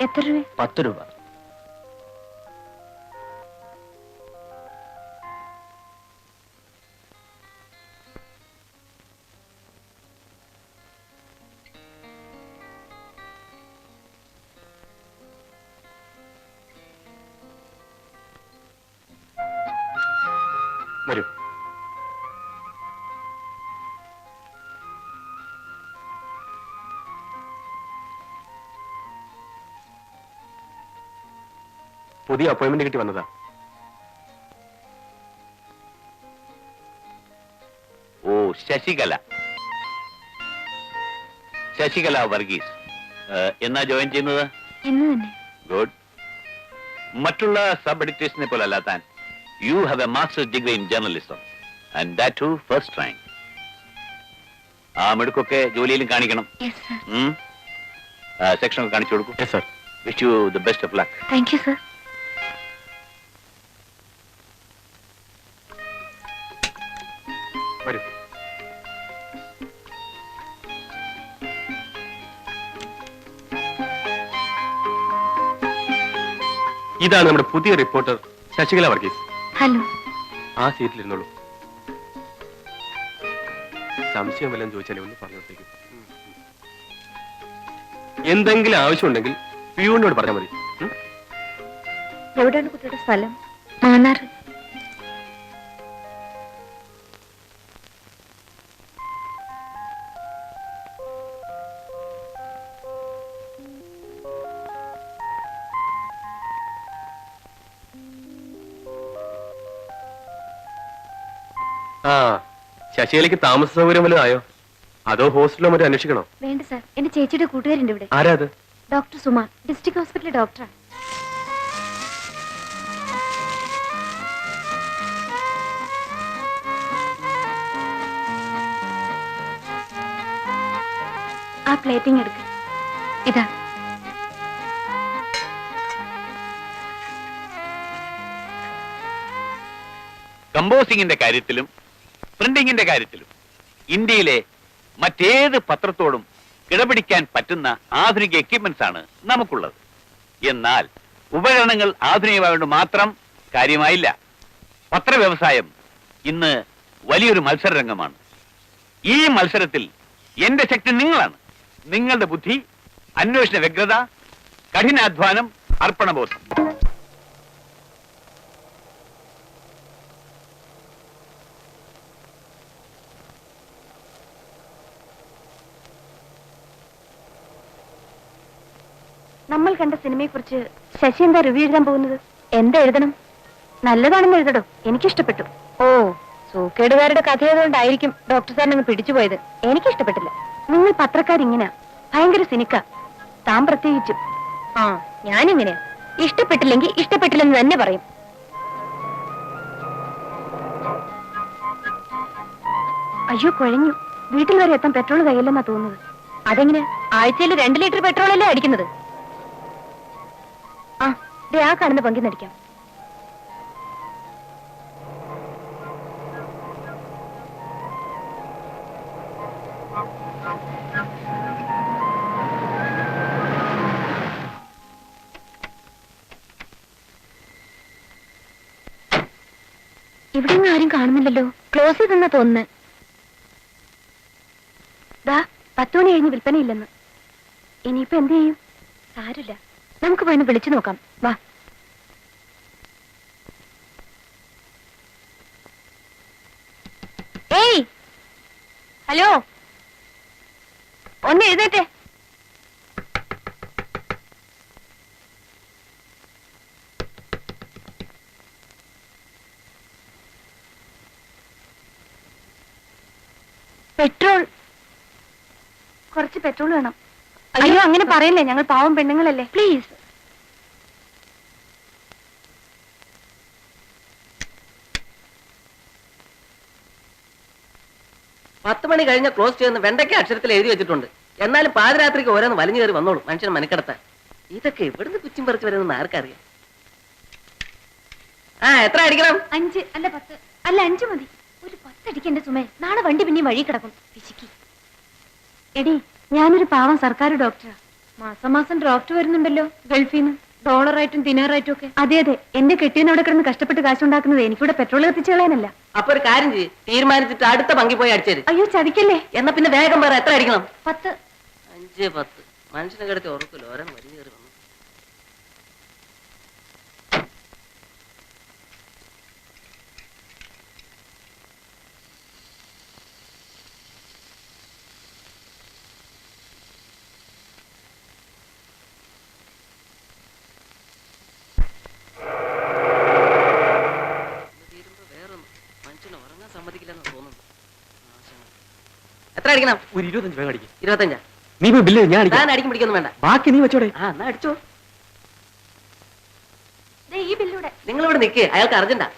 എത്ര രൂപ? പത്ത് രൂപ. പുതിയ അപ്പോയിന്റ്മെന്റ് കിട്ടി വന്നതാ. ഓ ശശികല. ശശികല വർഗീസ്. എന്നാ ജോയിൻ ചെയ്യുന്നത്? ഇന്ന് തന്നെ. ഗുഡ്. മറ്റുള്ള സബ് എഡിറ്റേഴ്സിനെ പോലെ അല്ല താൻ you have a master's degree in journalism and that too first rank ആ മിടുക്കൊക്കെ ജോലിയിലും കാണിക്കണം. യെസ് സർ സെക്ഷൻ കാണിച്ചു കൊടുക്കും. Yes sir wish you the best of luck thank you sir ഇതാണ് നമ്മുടെ പുതിയ റിപ്പോർട്ടർ ശശികല വർഗീസ്. ഹലോ. ആ സീറ്റിൽ ഇരുന്നോളൂ സംശയം വല്ലതും ചോദിച്ചാലേ ഒന്ന് പറഞ്ഞോട്ടേക്ക്. എന്തെങ്കിലും ആവശ്യമുണ്ടെങ്കിൽ പിയൂണിനോട് പറഞ്ഞാൽ മതി? എവിടെയാണ് കുട്ടിയുടെ സ്ഥലം? മാന്നാർ ആ ശശികലയ്ക്ക് താമസ സൗകര്യം വല്ലതും ആയോ? അതോ ഹോസ്റ്റലിലോ മറ്റോ അന്വേഷിക്കണോ? വേണ്ട സർ. എന്റെ ചേച്ചിയുടെ കൂട്ടുകാരുണ്ട് ഇവിടെ. ആരാ അത്? ഡോക്ടർ സുമാർ ഡിസ്ട്രിക്ട് ഹോസ്പിറ്റലിലെ ഡോക്ടറാണ്. ആ പ്ലേറ്റിംഗ് എടുക്ക. ഇതാ. കമ്പോസിംഗിന്റെ കാര്യത്തിലും പ്രിന്റിംഗിന്റെ കാര്യത്തിലും ഇന്ത്യയിലെ മറ്റേത് പത്രത്തോടും കിടപിടിക്കാൻ പറ്റുന്ന ആധുനിക എക്യുപ്മെന്റ്സ് ആണ് നമുക്കുള്ളത്. എന്നാൽ ഉപകരണങ്ങൾ ആധുനികമായതുകൊണ്ട് മാത്രം കാര്യമായില്ല. പത്ര വ്യവസായം ഇന്ന് വലിയൊരു മത്സരരംഗമാണ്. ഈ മത്സരത്തിൽ എന്റെ ശക്തി നിങ്ങളാണ്. നിങ്ങളുടെ ബുദ്ധി അന്വേഷണ വ്യഗ്രത കഠിനാധ്വാനം അർപ്പണബോധം. നമ്മൾ കണ്ട സിനിമയെ കുറിച്ച് ശശി എന്താ റിവ്യൂ എഴുതാൻ പോകുന്നത്? എന്താ എഴുതണം? നല്ലതാണെന്ന് എഴുതടോ. എനിക്കിഷ്ടപ്പെട്ടു. ഓ സൂക്കേടുകാരുടെ കഥയതുകൊണ്ടായിരിക്കും ഡോക്ടർ സാറിന് പിടിച്ചുപോയത് എനിക്കിഷ്ടപ്പെട്ടില്ല. നിങ്ങൾ പത്രക്കാരിങ്ങനെ. ഭയങ്കര സിനിക്ക. താൻ പ്രത്യേകിച്ചും. ആ ഞാനിങ്ങനെയാ. ഇഷ്ടപ്പെട്ടില്ലെങ്കിൽ ഇഷ്ടപ്പെട്ടില്ലെന്ന് തന്നെ പറയും. അയ്യോ കുഴഞ്ഞു. വീട്ടിൽ വരെ എത്താൻ പെട്രോൾ കയ്യില്ലെന്നാ തോന്നുന്നത്. അതെങ്ങനെ? ആഴ്ചയിൽ രണ്ട് ലിറ്റർ പെട്രോൾ അല്ലേ അടിക്കുന്നത്? ദേ ആ കാണുന്ന പങ്കിന്നടിക്കാം ഇവിടെ ആരും കാണുന്നില്ലല്ലോ. ക്ലോസ് ചെയ്തെന്നാ തോന്നുന്നു. ദാ പത്ത് മണി കഴിഞ്ഞ് വിൽപ്പനയില്ലെന്ന്. ഇനിയിപ്പോ എന്ത് ചെയ്യും? സാരില്ല നമുക്ക് പോയിന്ന് വിളിച്ചു നോക്കാം. വാ ഏയ് ഹലോ? ഒന്ന് എഴുന്നേറ്റേ. പെട്രോൾ. കുറച്ച് പെട്രോൾ വേണം. അയ്യോ അങ്ങനെ പറയല്ലേ ഞങ്ങൾ പാവം പെണ്ണുങ്ങളല്ലേ? പ്ലീസ് പത്ത് മണി കഴിഞ്ഞ ക്ലോസ് ചെയ്യുന്ന വെണ്ടയ്ക്ക അക്ഷരത്തിൽ എഴുതി വെച്ചിട്ടുണ്ട്. എന്നാലും പാതിരാത്രിക്ക് ഓരോന്ന് വലിഞ്ഞു കയറി വന്നോളൂ മനുഷ്യന് മനക്കെടുത്താൻ. ഇതൊക്കെ എവിടുന്ന് കുച്ചും പറിച്ചു വരുന്ന ആർക്കറിയാം? ആ എത്ര അടിക്കണം? അഞ്ച് അല്ല പത്ത് അല്ല അഞ്ച് മതി. ഒരു പത്തടിക്കണ്ട സുമേ നാളെ വണ്ടി പിന്നെ വഴി കിടക്കും. എടി ഞാനൊരു പാവം സർക്കാർ ഡോക്ടറാ. മാസം മാസം ഡ്രോഫ്റ്റ് വരുന്നുണ്ടല്ലോ ഗൾഫിൽ നിന്ന് ഡോളറായിട്ടും ദിനാറായിട്ടും ഒക്കെ? അതെ അതെ. എന്റെ കെട്ടിയൻ അവിടെ കിടന്ന് കഷ്ടപ്പെട്ട് കാശുണ്ടാക്കുന്നത് എനിക്കിവിടെ പെട്രോൾ കത്തിച്ചു കളയാനല്ല. അപ്പൊ ഒരു കാര്യം ചെയ്യ്. തീരുമാനിച്ചിട്ട് അടുത്ത പങ്കി പോയി അടിച്ചേര്. അയ്യോ ചതിക്കല്ലേ? എന്നാ പിന്നെ വേഗം പറ എത്ര അടിക്കണം? പത്ത്. അഞ്ച് പത്ത്. മനുഷ്യനെ കിടത്തി ഉറക്കില്ല ഓരോ വലിയ കയറി വന്നു ഇത് തീരുമ്പോ വേറൊന്ന്. മനുഷ്യനെ ഉറങ്ങാൻ സമ്മതിക്കില്ലെന്ന് തോന്നുന്നു നാശങ്ങൾ. എത്ര അടിക്കണം ഒരു ഇരുപത്തഞ്ച് വേഗം അടിക്കും ഇരുപത്തഞ്ചാ നീ ഇപ്പൊ ബില്ല് ഞാൻ ഞാൻ അടിക്കും പിടിക്കൊന്നും വേണ്ട ബാക്കി നീ വെച്ചോടെ ആ എന്നാ അടിച്ചോ ദേ ഈ ബില്ലൂടെ നിങ്ങൾ ഇവിടെ നിൽക്ക് അയാൾക്ക് അർജന്റാ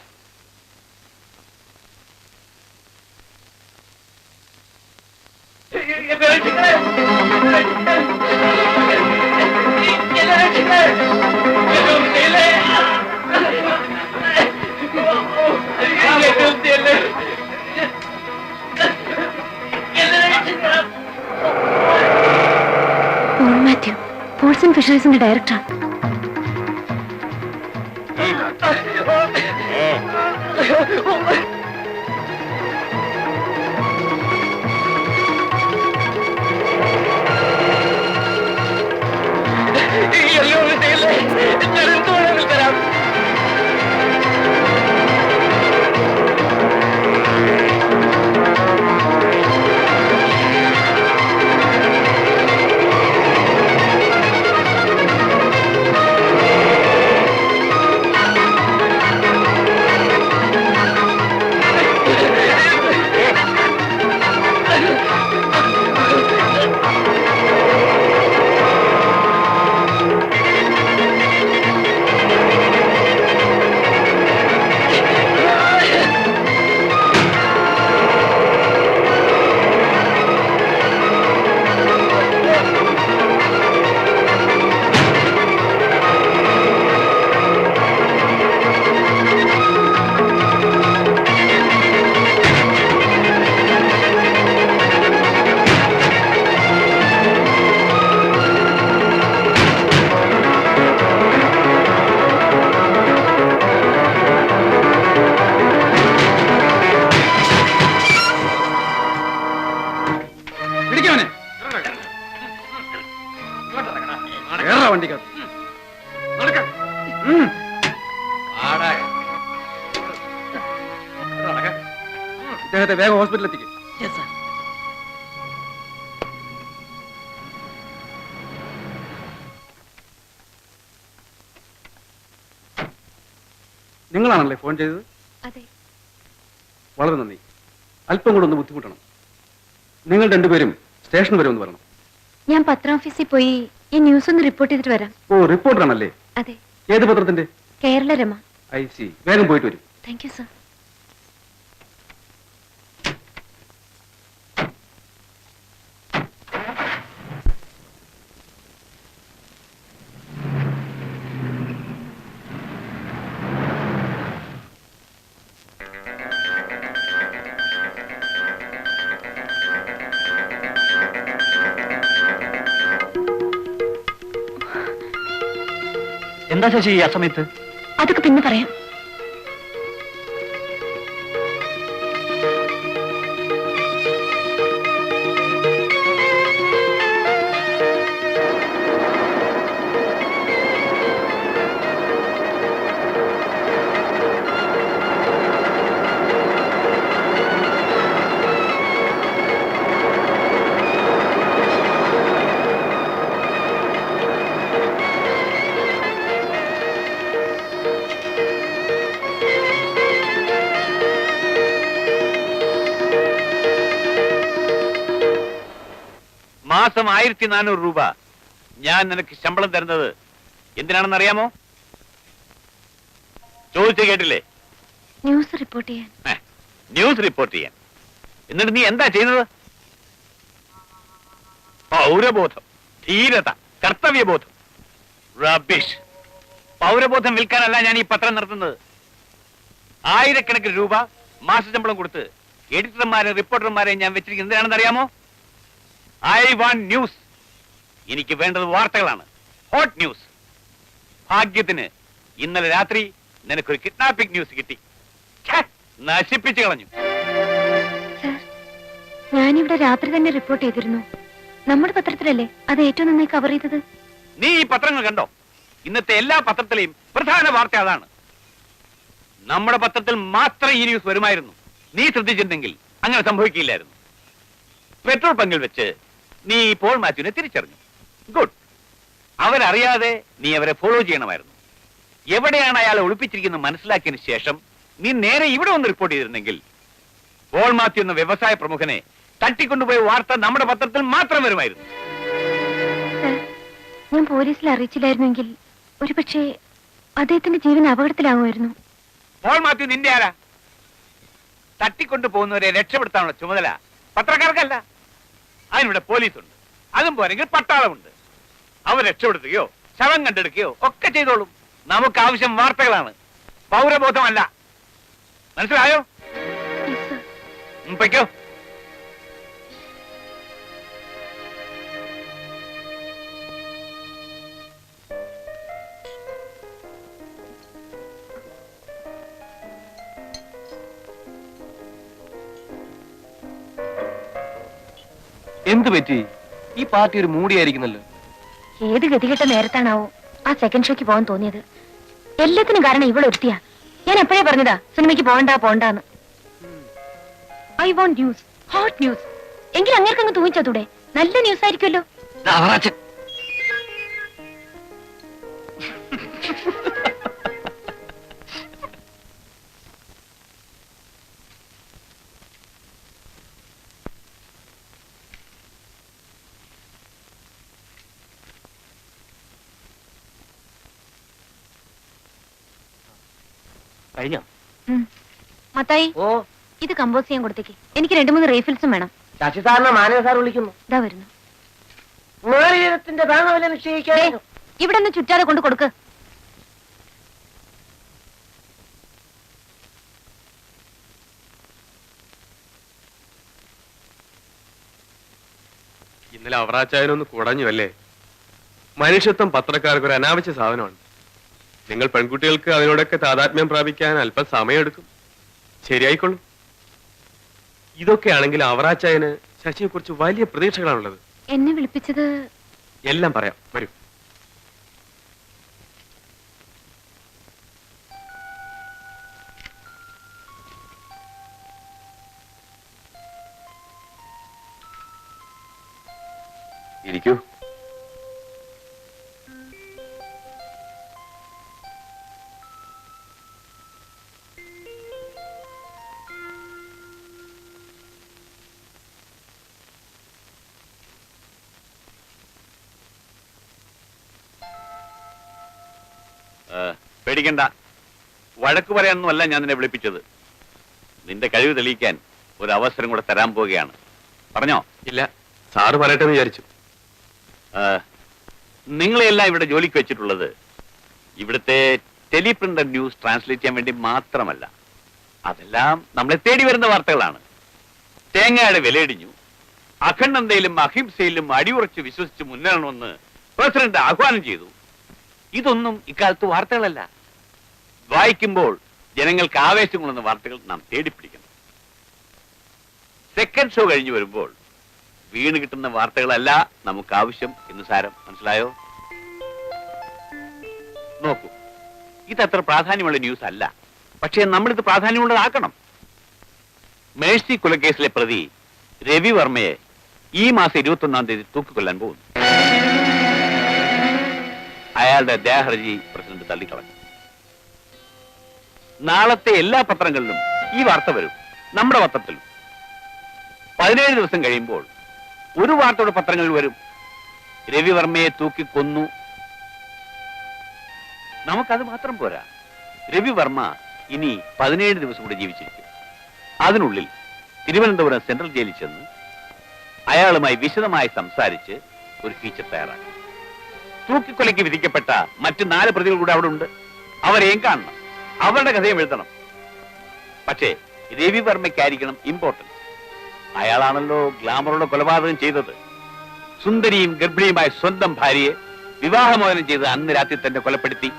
ആൻഡ് ഫിഷറീസിന്റെ ഡയറക്ടറാണ് പിടിക്കവനെ ഇദ്ദേഹത്തെ വേഗം ഹോസ്പിറ്റലിൽ എത്തിക്കും. നിങ്ങളാണല്ലേ ഫോൺ ചെയ്തത്? അതെ. വളരെ നന്ദി. അല്പം കൂടെ ഒന്ന് ബുദ്ധിമുട്ടണം. നിങ്ങൾ രണ്ടുപേരും സ്റ്റേഷൻ വരെ ഒന്ന് വരണം. ഞാൻ പത്രാഫീസിൽ പോയി ഈ ന്യൂസ് ഒന്ന് റിപ്പോർട്ട് ചെയ്തിട്ട് വരാം. ഓ റിപ്പോർട്ടറാണല്ലേ അതെ. ഏത് പത്രത്തിന്റെ? കേരള രമ. I see. വേഗം പോയിട്ട് വരും. താങ്ക് യു സർ എന്താ ശശി ആ സമയത്ത് അതൊക്കെ പിന്നെ പറയാം. മാസം ആയിരത്തി നാനൂറ് രൂപ. ഞാൻ നിനക്ക് ശമ്പളം തരുന്നത് എന്തിനാണെന്ന് അറിയാമോ ചോദിച്ചു കേട്ടില്ലേ? ന്യൂസ് റിപ്പോർട്ട് ചെയ്യാൻ. ന്യൂസ് റിപ്പോർട്ട് ചെയ്യാൻ. എന്നിട്ട് നീ എന്താ ചെയ്യുന്നത്? പൗരബോധം. ധീരത കർത്തവ്യബോധം. റബിഷ് പൗരബോധം വിൽക്കാനല്ല ഞാൻ ഈ പത്രം നിർത്തുന്നത്. ആയിരക്കണക്കിന് രൂപ മാസശമ്പളം കൊടുത്ത് എഡിറ്റർമാരെ റിപ്പോർട്ടർമാരെ ഞാൻ വെച്ചിരിക്കുന്നത് എന്തിനാണെന്ന് അറിയാമോ ഐ വാണ്ട് ന്യൂസ്. എനിക്ക് വേണ്ടത് വാർത്തകളാണ്. Hot news. ഭാഗ്യത്തിന് ഇന്നലെ രാത്രി നിനക്കൊരു കിഡ്നാപ്പിംഗ് ന്യൂസ് കിട്ടി. നശിപ്പിച്ചു കളഞ്ഞു. ഞാനിവിടെ രാത്രി തന്നെ റിപ്പോർട്ട് ചെയ്തിരുന്നു. നമ്മുടെ പത്രത്തിലല്ലേ അത് ഏറ്റവും നന്നായി കവർ ചെയ്തത്? നീ ഈ പത്രങ്ങൾ കണ്ടോ? ഇന്നത്തെ എല്ലാ പത്രത്തിലെയും പ്രധാന വാർത്ത അതാണ്. നമ്മുടെ പത്രത്തിൽ മാത്രം ഈ ന്യൂസ് വരുമായിരുന്നു. നീ ശ്രദ്ധിച്ചിരുന്നെങ്കിൽ അങ്ങനെ സംഭവിക്കില്ലായിരുന്നു. പെട്രോൾ പങ്കിൽ വെച്ച് നീ പോൾ മാത്യുവിനെ തിരിച്ചറിഞ്ഞു. ഗുഡ്. അവരറിയാതെ നീ അവരെ ഫോളോ ചെയ്യണമായിരുന്നു. എവിടെയാണ് അയാൾ ഒളിപ്പിച്ചിരിക്കുന്നത് മനസ്സിലാക്കിയതിന് ശേഷം നീ നേരെ ഇവിടെ ഒന്ന് റിപ്പോർട്ട് ചെയ്തിരുന്നെങ്കിൽ പോൾ മാത്യു എന്ന വ്യവസായ പ്രമുഖനെ തട്ടിക്കൊണ്ടുപോയ വാർത്ത നമ്മുടെ പത്രത്തിൽ മാത്രം വരുമായിരുന്നു. ഞാൻ പോലീസിൽ അറിയിച്ചില്ലായിരുന്നെങ്കിൽ ഒരുപക്ഷെ അദ്ദേഹത്തിന്റെ ജീവൻ അപകടത്തിലാവുമായിരുന്നു. പോൾ മാത്യു നിന്റെ ആരാ? തട്ടിക്കൊണ്ടു പോകുന്നവരെ രക്ഷപ്പെടുത്താനുള്ള ചുമതല പത്രക്കാർക്കല്ല. അതിനിവിടെ പോലീസുണ്ട്. അതും പോരെങ്കിൽ പട്ടാളമുണ്ട്. അവർ രക്ഷപ്പെടുത്തുകയോ ശവം കണ്ടെടുക്കുകയോ ഒക്കെ ചെയ്തോളും. നമുക്ക് ആവശ്യം വാർത്തകളാണ്. പൗരബോധമല്ല. മനസ്സിലായോ? പൊയ്ക്കോ. എന്തു പറ്റി? ഈ പാർട്ടി ഒരു മൂടിയായിരിക്കുന്നല്ലോ. ഏത് ഗതികെട്ട നേരത്താണാവോ ആ സെക്കൻഡ് ഷോക്ക് പോകാൻ തോന്നിയത്? എല്ലാത്തിനും കാരണം ഇവളൊരുത്തിയാ ഞാൻ എപ്പോഴേ പറഞ്ഞതാ സിനിമയ്ക്ക് പോകണ്ട പോണ്ടാന്ന് I want news hot news എങ്കിൽ അങ്ങേർക്ക് അങ്ങ് തൂങ്ങിച്ചതൂടെ നല്ല ന്യൂസ് ആയിരിക്കുമല്ലോ. കഴിഞ്ഞോ. മത്തായി ഓ. ഇത് കമ്പോസ് ചെയ്യാൻ കൊടുത്തേക്ക്. എനിക്ക് രണ്ടു മൂന്ന് റീഫിൽസും വേണം. ശശി സാറിനെ മാനവ സാർ വിളിക്കുന്നു. ഇതാ വരുന്നു. ഇവിടെ നിന്ന് ചുറ്റാതെ കൊണ്ട് കൊടുക്ക്. ഇന്നലെ അവറാച്ചായനൊന്ന് കുടഞ്ഞു അല്ലേ? മനുഷ്യത്വം പത്രക്കാർക്ക് ഒരു അനാവശ്യ സാധനമാണ്. നിങ്ങൾ പെൺകുട്ടികൾക്ക് അതിനോടൊക്കെ താതാത്മ്യം പ്രാപിക്കാൻ അല്പം സമയമെടുക്കും. ശരിയായിക്കൊള്ളും. ഇതൊക്കെയാണെങ്കിൽ അവറാച്ചായന് ശശിയെ കുറിച്ച് വലിയ പ്രതീക്ഷകളാണുള്ളത്. എന്നെ വിളിപ്പിച്ചത് എല്ലാം പറയാം. വരൂ. പേടിക്കണ്ട. വഴക്ക് പറയാനൊന്നുമല്ല ഞാൻ നിന്നെ വിളിപ്പിച്ചത്. നിന്റെ കഴിവ് തെളിയിക്കാൻ ഒരു അവസരം കൂടെ തരാൻ പോവുകയാണ്. പറഞ്ഞോ? ഇല്ല. സാറ് പറയട്ടെ വിചാരിച്ചു. നിങ്ങളെയെല്ലാം നിങ്ങളെല്ലാം ഇവിടെ ജോലിക്ക് വെച്ചിട്ടുള്ളത് ഇവിടുത്തെ ടെലിപ്രിന്റർ ന്യൂസ് ട്രാൻസ്ലേറ്റ് ചെയ്യാൻ വേണ്ടി മാത്രമല്ല. അതെല്ലാം നമ്മളെ തേടി വരുന്ന വാർത്തകളാണ്. തേങ്ങയുടെ വിലയിടിഞ്ഞു. അഖണ്ഡതയിലും അഹിംസയിലും അടിയുറച്ച് വിശ്വസിച്ച് മുന്നേറണമെന്ന് പ്രസിഡന്റ് ആഹ്വാനം ചെയ്തു. ഇതൊന്നും ഇക്കാലത്ത് വാർത്തകളല്ല. വായിക്കുമ്പോൾ ജനങ്ങൾക്ക് ആവേശം കൊള്ളുന്ന വാർത്തകൾ നാം തേടിപ്പിടിക്കണം. സെക്കൻഡ് ഷോ കഴിഞ്ഞു വരുമ്പോൾ വീണ് കിട്ടുന്ന വാർത്തകളല്ല നമുക്ക് ആവശ്യം എന്ന് സാരം മനസ്സിലായോ? നോക്കൂ ഇതത്ര പ്രാധാന്യമുള്ള ന്യൂസ് അല്ല. പക്ഷേ നമ്മളിത് പ്രാധാന്യമുള്ളതാക്കണം. മേഴ്സി കുലക്കേസിലെ പ്രതി രവി വർമ്മയെ ഈ മാസം ഇരുപത്തി ഒന്നാം തീയതി തൂക്കിക്കൊല്ലാൻ പോകുന്നു. അയാളുടെ ദേഹർജി പ്രസിഡന്റ് തള്ളിക്കളഞ്ഞു. നാളത്തെ എല്ലാ പത്രങ്ങളിലും ഈ വാർത്ത വരും. നമ്മുടെ പത്രത്തിലും പതിനേഴ് ദിവസം കഴിയുമ്പോൾ ഒരു വാർത്തയുടെ പത്രങ്ങളിൽ വരും. രവിവർമ്മയെ തൂക്കിക്കൊന്നു നമുക്കത് മാത്രം പോരാ. രവിവർമ്മ ഇനി പതിനേഴ് ദിവസം കൂടെ ജീവിച്ചിരിക്കും. അതിനുള്ളിൽ തിരുവനന്തപുരം സെൻട്രൽ ജയിലിൽ ചെന്ന് അയാളുമായി വിശദമായി സംസാരിച്ച് ഒരു ഫീച്ചർ തയ്യാറാക്കും. തൂക്കിക്കൊലയ്ക്ക് വിധിക്കപ്പെട്ട മറ്റു നാല് പ്രതികൾ കൂടെ അവിടെ ഉണ്ട് അവരെയും കാണണം. അവരുടെ കഥയും എഴുതണം. പക്ഷേ രവിവർമ്മയ്ക്കായിരിക്കണം ഇമ്പോർട്ടൻസ് അയാളാണല്ലോ ഗ്ലാമറുടെ കൊലപാതകം ചെയ്തത്. സുന്ദരിയും ഗർഭിണിയുമായ സ്വന്തം ഭാര്യയെ വിവാഹമോചനം ചെയ്ത് അന്ന് രാത്രി തന്നെ കൊലപ്പെടുത്തി.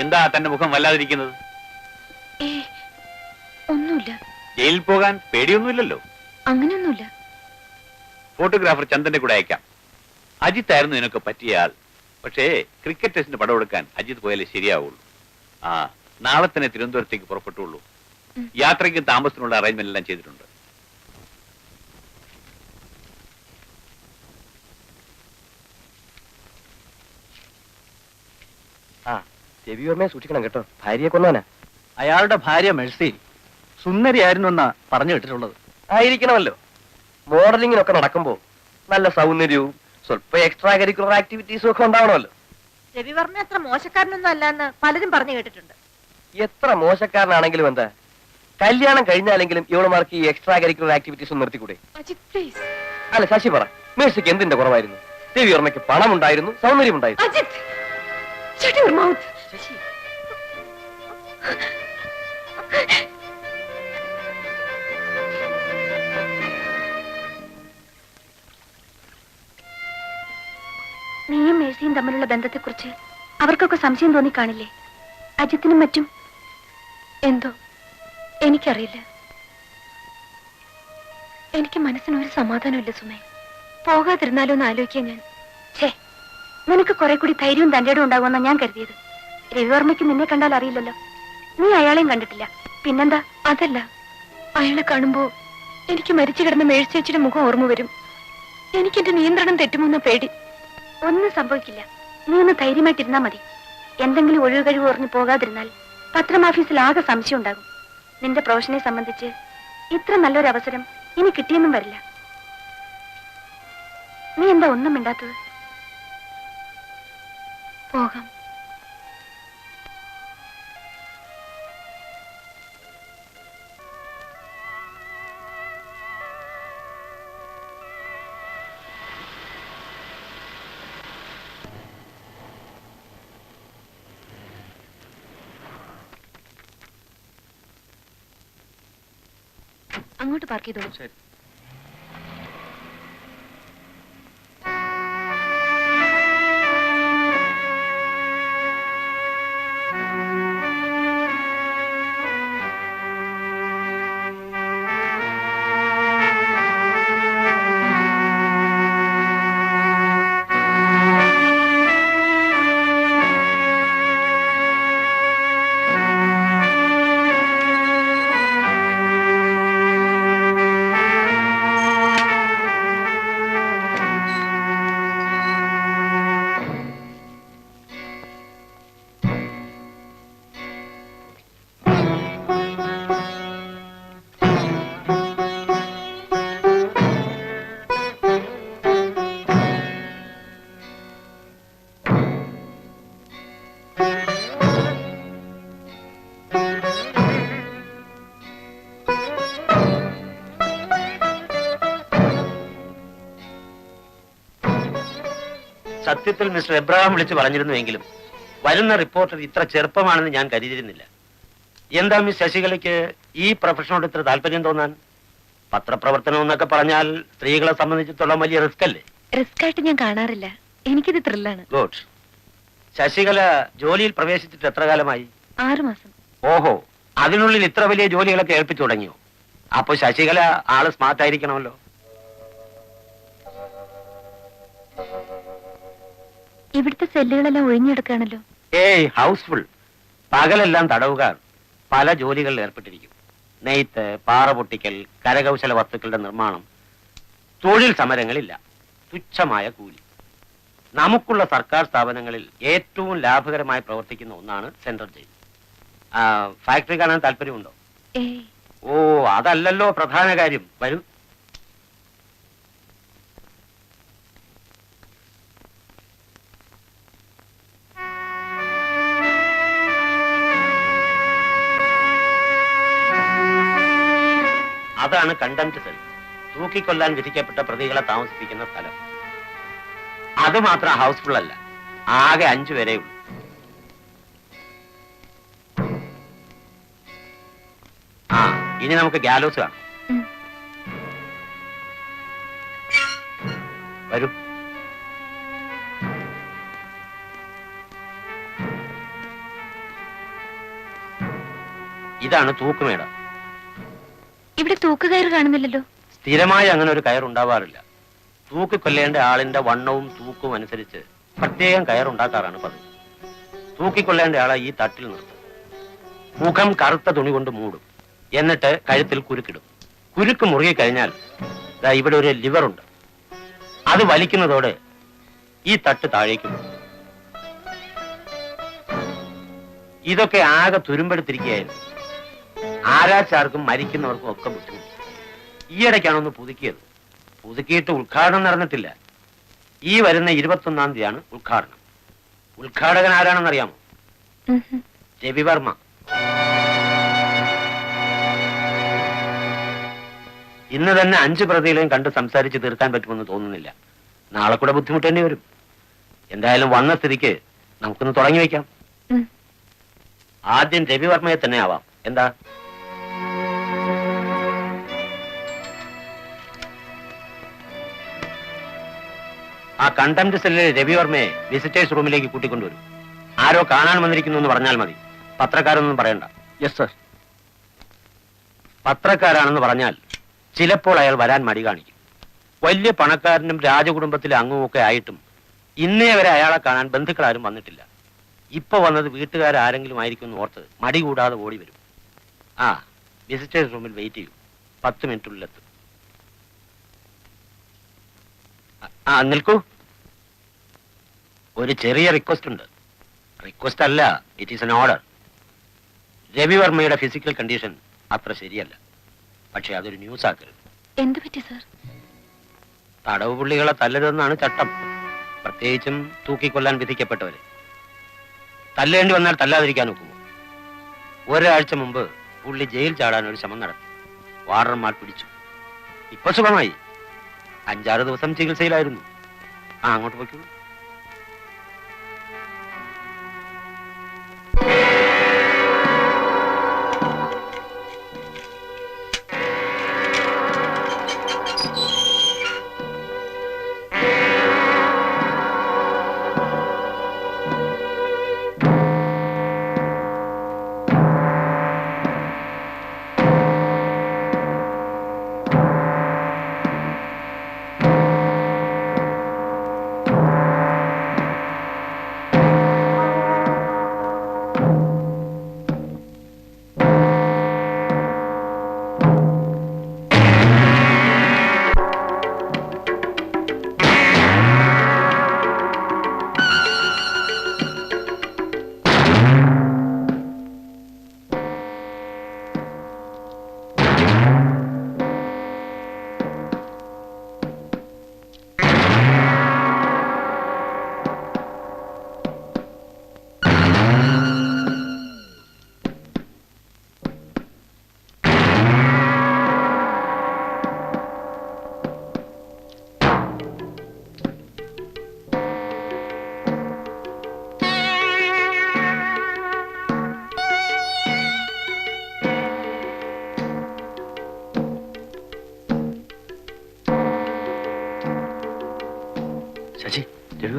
എന്താ തന്റെ മുഖം വല്ലാതിരിക്കുന്നത്? ഒന്നുമില്ല. ജയിലിൽ പോകാൻ പേടിയൊന്നുമില്ലല്ലോ? അങ്ങനെയൊന്നുമില്ല. ഫോട്ടോഗ്രാഫർ ചന്ദന്റെ കൂടെ അയക്കാം. അജിത്തായിരുന്നു നിനക്ക് പറ്റിയ ആൾ. പക്ഷേ ക്രിക്കറ്റ് ടെസ്റ്റിന് പടം എടുക്കാൻ അജിത് പോയാലേ ശരിയാവുള്ളൂ. ആ നാളെ തന്നെ തിരുവനന്തപുരത്തേക്ക് പുറപ്പെട്ടുള്ളൂ. യാത്രയ്ക്കും താമസത്തിനുള്ള അറേഞ്ച്മെന്റ് എല്ലാം ചെയ്തിട്ടുണ്ട്. ആ രവിവർമ്മയെ സൂക്ഷിക്കണം കേട്ടോ. ഭാര്യയെ കൊന്നവനാ അയാളുടെ ഭാര്യ മെഴ്സി സുന്ദരിയായിരുന്നു എന്നാ പറഞ്ഞു കേട്ടിട്ടുള്ളത്. ആയിരിക്കണമല്ലോ. മോഡലിങ്ങിനൊക്കെ നടക്കുമ്പോ നല്ല സൗന്ദര്യവും സ്വല്പ എക്സ്ട്രാ കരിക്കുലർ ആക്ടിവിറ്റീസും ഒക്കെ ഉണ്ടാവണമല്ലോ. രവിവർമ്മ അത്ര മോശക്കാരനൊന്നും അല്ലെന്ന് പലരും പറഞ്ഞു കേട്ടിട്ടുണ്ട്. എത്ര മോശക്കാരനാണെങ്കിലും എന്താ? കല്യാണം കഴിഞ്ഞാലെങ്കിലും ഇവളുമാർക്ക് ഈ എക്സ്ട്രാ കരിക്കുലർ ആക്ടിവിറ്റീസ് ഒന്ന് നിർത്തിക്കൂടെ? അജിത് പ്ലീസ് അല്ല ശശി പറ. മേഴ്സിക്ക് എന്തിന്റെ കുറവായിരുന്നു? രവിവർമ്മയ്ക്ക് പണമുണ്ടായിരുന്നു സൗന്ദര്യമുണ്ടായിരുന്നു. അജിത് shut your മൗത്ത് തമ്മിലുള്ള ബന്ധത്തെക്കുറിച്ച് അവർക്കൊക്കെ സംശയം തോന്നി കാണില്ലേ അജിത്തിനും മറ്റും? എന്തോ? എനിക്കറിയില്ല. എനിക്ക് മനസ്സിന് ഒരു സമാധാനമില്ല സുമേ. പോകാതിരുന്നാലോ എന്ന് ആലോചിക്കാൻ ഞാൻ. ഛേ നിനക്ക് കുറെ കൂടി ധൈര്യവും തന്റെടും ഉണ്ടാകുമെന്നാ ഞാൻ കരുതിയത്. രവിവർമ്മയ്ക്ക് നിന്നെ കണ്ടാൽ അറിയില്ലല്ലോ. നീ അയാളെയും കണ്ടിട്ടില്ല. പിന്നെന്താ? അതല്ല. അയാളെ കാണുമ്പോ എനിക്ക് മരിച്ചു കിടന്ന മേഴ്ചേച്ചിയുടെ മുഖം ഓർമ്മ വരും. എനിക്കെന്റെ നിയന്ത്രണം തെറ്റുമെന്ന പേടി. ഒന്നും സംഭവിക്കില്ല. നീ ഒന്ന് ധൈര്യമായിട്ടിരുന്നാ മതി. എന്തെങ്കിലും ഒഴിവ് കഴിവ് ഓർഞ്ഞു പോകാതിരുന്നാൽ പത്രമാഫീസിൽ ആകെ സംശയം ഉണ്ടാകും. നിന്റെ പ്രൊഫഷനെ സംബന്ധിച്ച് ഇത്ര നല്ലൊരു അവസരം ഇനി കിട്ടിയെന്നും വരില്ല. നീ എന്താ ഒന്നും മിണ്ടാത്തത്? പോകാം. അങ്ങോട്ട് പാർക്ക് ചെയ്തോളൂ. ശരി. സത്യത്തിൽ മിസ്റ്റർ എബ്രഹാം വിളിച്ച് പറഞ്ഞിരുന്നുവെങ്കിലും വരുന്ന റിപ്പോർട്ടർ ഇത്ര ചെറുപ്പമാണെന്ന് ഞാൻ കരുതിയിരുന്നില്ല. എന്താ മിസ് ശശികലയ്ക്ക് ഈ പ്രൊഫഷനോട് ഇത്ര താല്പര്യം തോന്നാൻ? പത്രപ്രവർത്തനം എന്നൊക്കെ പറഞ്ഞാൽ സ്ത്രീകളെ സംബന്ധിച്ചിടത്തോളം വലിയ റിസ്ക് അല്ലേ? റിസ്ക് ആയിട്ട് ഞാൻ കാണാറില്ല. എനിക്കിത് ത്രില്ലാണ് ഗുഡ് ശശികല ജോലിയിൽ പ്രവേശിച്ചിട്ട് എത്ര കാലമായി? ആറു മാസം. ഓഹോ. അതിനുള്ളിൽ ഇത്ര വലിയ ജോലികളൊക്കെ ഏൽപ്പിച്ചു തുടങ്ങിയോ? അപ്പൊ ശശികല ആൾ സ്മാർട്ട് ആയിരിക്കണമല്ലോ. ഇവിടുത്തെ സെല്ലുകളെല്ലാം ഒഴിഞ്ഞെടുക്കുകയാണല്ലോ. ഏയ് ഹൗസ്ഫുൾ. പകലെല്ലാം തടവുകാർ പല ജോലികളിൽ ഏർപ്പെട്ടിരിക്കും. നെയ്ത്ത് പാറ പൊട്ടിക്കൽ കരകൗശല വസ്തുക്കളുടെ നിർമ്മാണം. തൊഴിൽ സമരങ്ങളില്ല. തുച്ഛമായ കൂലി. നമുക്കുള്ള സർക്കാർ സ്ഥാപനങ്ങളിൽ ഏറ്റവും ലാഭകരമായി പ്രവർത്തിക്കുന്ന ഒന്നാണ് സെൻട്രൽ ജയിൽ. ഫാക്ടറി കാണാൻ താല്പര്യമുണ്ടോ? ഓ അതല്ലല്ലോ പ്രധാന കാര്യം. വരൂ. അതാണ് കണ്ടംപ്റ്റ് സെൽ തൂക്കിക്കൊല്ലാൻ വിധിക്കപ്പെട്ട പ്രതികളെ താമസിപ്പിക്കുന്ന സ്ഥലം. അത് മാത്രം ഹൗസ്ഫുൾ അല്ല. ആകെ അഞ്ചു വരെയുള്ളൂ ആ ഇനി നമുക്ക് ഗാലോസ് കാണാം. വരൂ. ഇതാണ് തൂക്കുമേടം. ഇവിടെ തൂക്കുകയറ് കാണുന്നില്ലല്ലോ. സ്ഥിരമായി അങ്ങനെ ഒരു കയർ ഉണ്ടാവാറില്ല. തൂക്കി കൊല്ലേണ്ട ആളിന്റെ വണ്ണവും തൂക്കും അനുസരിച്ച് പ്രത്യേകം കയറുണ്ടാക്കാറാണ് പതിവ്. തൂക്കിക്കൊല്ലേണ്ട ആളെ ഈ തട്ടിൽ നിർത്തും. മുഖം കറുത്ത തുണി കൊണ്ട് മൂടും. എന്നിട്ട് കഴുത്തിൽ കുരുക്കിടും. കുരുക്ക് മുറുകി കഴിഞ്ഞാൽ ഇവിടെ ഒരു ലിവർ ഉണ്ട്. അത് വലിക്കുന്നതോടെ ഈ തട്ട് താഴേക്ക് ഇതൊക്കെ ആകെ തുരുമ്പെടുത്തിരിക്കുകയായിരുന്നു. ആരാച്ചാർക്കും മരിക്കുന്നവർക്കും ഒക്കെ ബുദ്ധിമുട്ട്. ഈയിടയ്ക്കാണ് ഒന്ന് പുതുക്കിയത്. പുതുക്കിയിട്ട് ഉദ്ഘാടനം നടന്നിട്ടില്ല. ഈ വരുന്ന ഇരുപത്തൊന്നാം തീയതിയാണ് ഉദ്ഘാടനം. ഉദ്ഘാടകൻ ആരാണെന്ന് അറിയാമോ രവിവർമ്മ ഇന്ന് തന്നെ അഞ്ച് പ്രതികളെയും കണ്ട് സംസാരിച്ച് തീർക്കാൻ പറ്റുമെന്ന് തോന്നുന്നില്ല. നാളെ കൂടെ ബുദ്ധിമുട്ട് തന്നെ വരും. എന്തായാലും വന്ന സ്ഥിതിക്ക് നമുക്കൊന്ന് തുടങ്ങി വെക്കാം. ആദ്യം രവിവർമ്മയെ തന്നെ ആവാം. എന്താ? ആ കണ്ടംപ്റ്റ് സെല്ലിലെ രവിവർമ്മയെ വിസിറ്റേഴ്സ് റൂമിലേക്ക് കൂട്ടിക്കൊണ്ടുവരും. ആരോ കാണാൻ വന്നിരിക്കുന്നു എന്ന് പറഞ്ഞാൽ മതി. പത്രക്കാരൊന്നും പറയണ്ട. യെസ് സർ പത്രക്കാരാണെന്ന് പറഞ്ഞാൽ ചിലപ്പോൾ അയാൾ വരാൻ മടി കാണിക്കും. വലിയ പണക്കാരനും രാജകുടുംബത്തിലെ അംഗവുമൊക്കെ ആയിട്ടും ഇന്നേ വരെ അയാളെ കാണാൻ ബന്ധുക്കളാരും വന്നിട്ടില്ല. ഇപ്പൊ വന്നത് വീട്ടുകാരാരെങ്കിലും ആയിരിക്കും എന്ന് ഓർത്ത് മടി കൂടാതെ ഓടി വരും. ആ വിസിറ്റേഴ്സ് റൂമിൽ വെയിറ്റ് ചെയ്യൂ. പത്ത് മിനിറ്റിനുള്ളിലെത്തും ആ, ആ നിൽക്കൂ. ഒരു ചെറിയ റിക്വസ്റ്റ് ഉണ്ട്. റിക്വസ്റ്റ് അല്ല ഇറ്റ് ഈസ് എൻ ഓർഡർ രവിവർമ്മയുടെ ഫിസിക്കൽ കണ്ടീഷൻ അത്ര ശരിയല്ല. പക്ഷെ അതൊരു ന്യൂസ് ആക്കരുത്. എന്ത് പറ്റി സർ തടവ് പുള്ളികളെ തല്ലരുതെന്നാണ് ചട്ടം. പ്രത്യേകിച്ചും തൂക്കിക്കൊല്ലാൻ വിധിക്കപ്പെട്ടവരെ. തല്ലേണ്ടി വന്നാൽ തല്ലാതിരിക്കാൻ ഒക്കുമോ? ഒരാഴ്ച മുമ്പ് പുള്ളി ജയിൽ ചാടാൻ ഒരു ശ്രമം നടത്തി. വാർഡർമാർ പിടിച്ചു. ഇപ്പൊ സുഖമായി. അഞ്ചാറ് ദിവസം ചികിത്സയിലായിരുന്നു. ആ അങ്ങോട്ട് പോയിക്കോളൂ.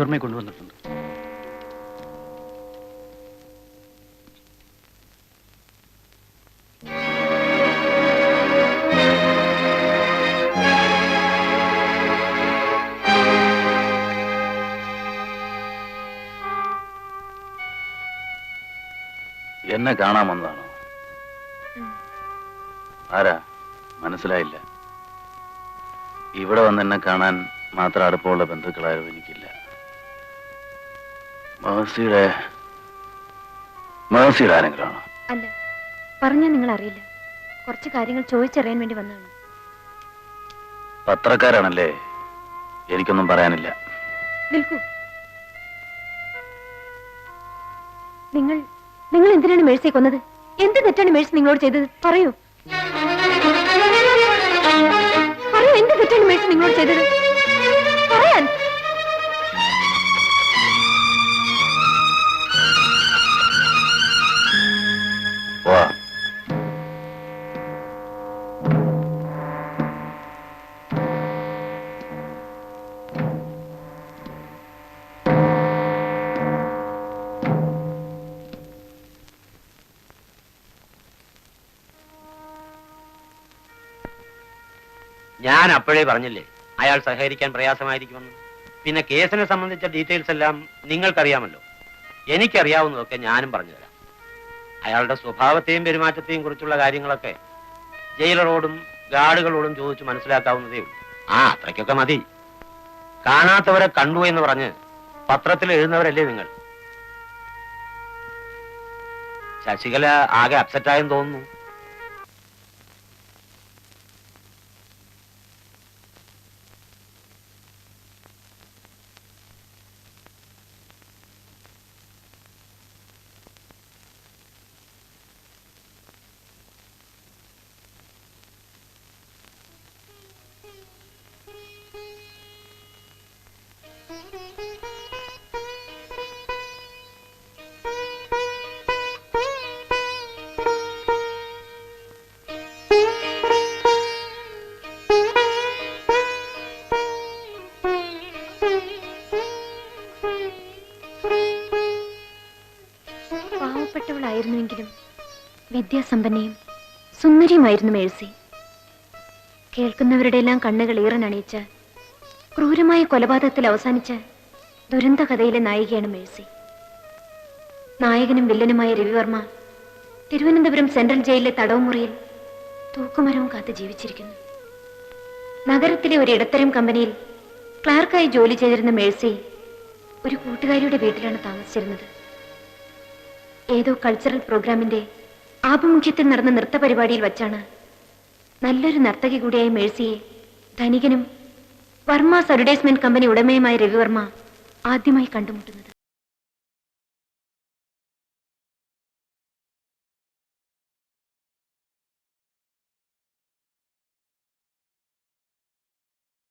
രവിവർമ്മയെ കൊണ്ടുവന്നിട്ടുണ്ട്. എന്നെ കാണാമെന്നാണോ ആരാ? മനസ്സിലായില്ല. ഇവിടെ വന്ന് എന്നെ കാണാൻ മാത്രം അടുപ്പമുള്ള ബന്ധുക്കളാരും എനിക്കില്ല. മേഴ്സിയുടെ മേഴ്സിയുടെ ആരെങ്കിലും അല്ല പറഞ്ഞാൽ നിങ്ങൾ അറിയില്ല കുറച്ച് കാര്യങ്ങൾ ചോദിച്ചറിയാൻ വേണ്ടി വന്നതാണ്. പത്രക്കാരാണല്ലേ? എനിക്കൊന്നും പറയാനില്ല. നിൽക്കൂ നിങ്ങൾ നിങ്ങൾ എന്തിനാണ് മേഴ്സിയെ കൊന്നത്? എന്ത് തെറ്റാണ് മേഴ്സി നിങ്ങളോട് ചെയ്തത്? പറയൂ. പറയൂ എന്ത് തെറ്റാണ് മേഴ്സി നിങ്ങളോട് ചെയ്തത്? അപ്പോഴേ പറഞ്ഞില്ലേ? അയാൾ സഹകരിക്കാൻ പ്രയാസമായിരിക്കുമെന്ന്. പിന്നെ കേസിനെ സംബന്ധിച്ച ഡീറ്റെയിൽസ് എല്ലാം നിങ്ങൾക്കറിയാമല്ലോ. എനിക്കറിയാവുന്നതൊക്കെ ഞാനും പറഞ്ഞു തരാം അയാളുടെ സ്വഭാവത്തെയും പെരുമാറ്റത്തെയും കുറിച്ചുള്ള കാര്യങ്ങളൊക്കെ ജയിലറോടും ഗാർഡുകളോടും ചോദിച്ച് മനസ്സിലാക്കാവുന്നതേ ഉള്ളൂ. ആ അത്രയ്ക്കൊക്കെ മതി. കാണാത്തവരെ കണ്ടു എന്ന് പറഞ്ഞ് പത്രത്തിൽ എഴുതുന്നവരല്ലേ നിങ്ങൾ? ശശികല ആകെ അപ്സെറ്റായെന്ന് തോന്നുന്നു. വിദ്യാസമ്പന്നയും സുന്ദരിയുമായിരുന്നു മേഴ്സി. കേൾക്കുന്നവരുടെ എല്ലാം കണ്ണുകൾ ഈറനണിയിച്ച് ക്രൂരമായ കൊലപാതകത്തിൽ അവസാനിച്ച ദുരന്ത കഥയിലെ നായികയാണ് മേഴ്സി. നായകനും വില്ലനുമായ രവിവർമ്മ തിരുവനന്തപുരം സെൻട്രൽ ജയിലിലെ തടവുമുറിയിൽ തൂക്കുമരവും കാത്ത് ജീവിച്ചിരിക്കുന്നു. നഗരത്തിലെ ഒരു ഇടത്തരം കമ്പനിയിൽ ക്ലാർക്കായി ജോലി ചെയ്തിരുന്ന മേഴ്സി ഒരു കൂട്ടുകാരിയുടെ വീട്ടിലാണ് താമസിച്ചിരുന്നത്. ഏതോ കൾച്ചറൽ പ്രോഗ്രാമിന്റെ ആഭിമുഖ്യത്തിൽ നടന്ന നൃത്ത പരിപാടിയിൽ വച്ചാണ്. നല്ലൊരു നർത്തകി കൂടിയായ മേഴ്സിയെ ധനികനും വർമ്മ അഡ്വർടൈസ്മെന്റ് കമ്പനി ഉടമയുമായ രവിവർമ്മ ആദ്യമായി കണ്ടുമുട്ടുന്നത്.